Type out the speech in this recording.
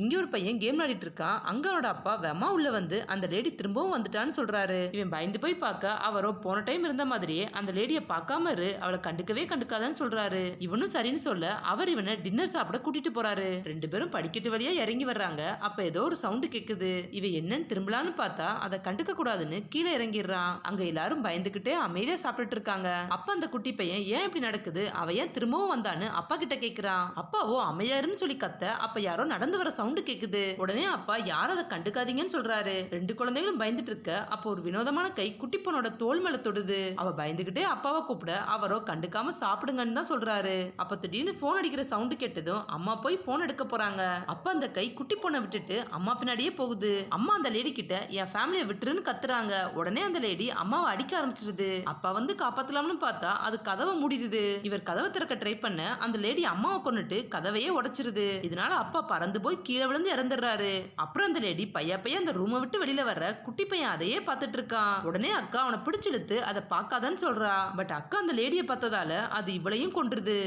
இங்கே ஒரு பையன் கேம் விளையாடிட்டு இருக்கான் அங்க அவனோட அப்பா வெமா உள்ள வந்து அந்த லேடி திரும்பவும் வந்துட்டான்னு சொல்றாரு. இவன் பயந்து போய் பார்க்க அவரோ போன டைம் இருந்த மாதிரியே அந்த லேடியை பார்க்காம இரு அவளை கண்டுக்கவே கண்டுக்காதான்னு சொல்றாரு. இவனும் சரின்னு சொல்ல அவர் இவனை டின்னர் சாப்பிட கூட்டிட்டு போறாரு. ரெண்டு பேரும் படிக்கட்டு வழியா இறங்கி வர்றாங்க. அப்ப ஏதோ ஒரு சவுண்டு கேக்குது. இவன் என்னன்னு திரும்பலான்னு பார்த்தா அதை கண்டுக்க கூடாதுன்னு கீழே இறங்கிடுறான். அங்க எல்லாரும் பயந்துகிட்டே அமைதியா சாப்பிட்டுட்டு இருக்காங்க. அப்ப அந்த குட்டி பையன் ஏன் இப்படி நடக்குது? அவ ஏன் திரும்பவும் வந்தான்னு அப்பா கிட்ட கேக்குறான். அப்பாவோ அமையாருன்னு சொல்லி கத்த அப்ப யாரோ நடந்து வர சவுண்ட் சவுண்டு கேக்குது. உடனே அப்பா யார் அதை கண்டுக்காதீங்கன்னு சொல்றாரு. ரெண்டு குழந்தைகளும் பயந்துட்டு இருக்க. அப்போ ஒரு வினோதமான கை குட்டி பொண்ணோட தோல் மேல தொடுது. அவ பயந்துகிட்டே அப்பாவை கூப்பிட அவரோ கண்டுக்காம சாப்பிடுங்கன்னு தான் சொல்றாரு. அப்ப திடீர்னு போன் அடிக்கிற சவுண்டு கேட்டதும் அம்மா போய் போன் எடுக்க போறாங்க. அப்ப அந்த கை குட்டி பொண்ணை விட்டுட்டு அம்மா பின்னாடியே போகுது. அம்மா அந்த லேடி கிட்ட என் ஃபேமிலியை விட்டுருன்னு கத்துறாங்க. உடனே அந்த லேடி அம்மாவை அடிக்க ஆரம்பிச்சிருது. அப்பா வந்து காப்பாத்தலாம்னு பார்த்தா அது கதவை மூடிடுது. இவர் கதவை திறக்க ட்ரை பண்ண அந்த லேடி அம்மாவை கொண்டுட்டு கதவையே உடைச்சிருது. இதனால அப்பா பறந்து போய் கீழே கீழே விழுந்து இறந்துடுறாரு. அப்புறம் அந்த லேடி பையா பையன் அந்த ரூமை விட்டு வெளியில வர்ற குட்டி பையன் அதையே பார்த்துட்டு இருக்கான் உடனே அக்கா அவனை பிடிச்சிழுத்து அதை பார்க்காதன்னு சொல்றா. பட் அக்கா அந்த லேடியை பார்த்ததால அது இவளையும் கொன்றுது.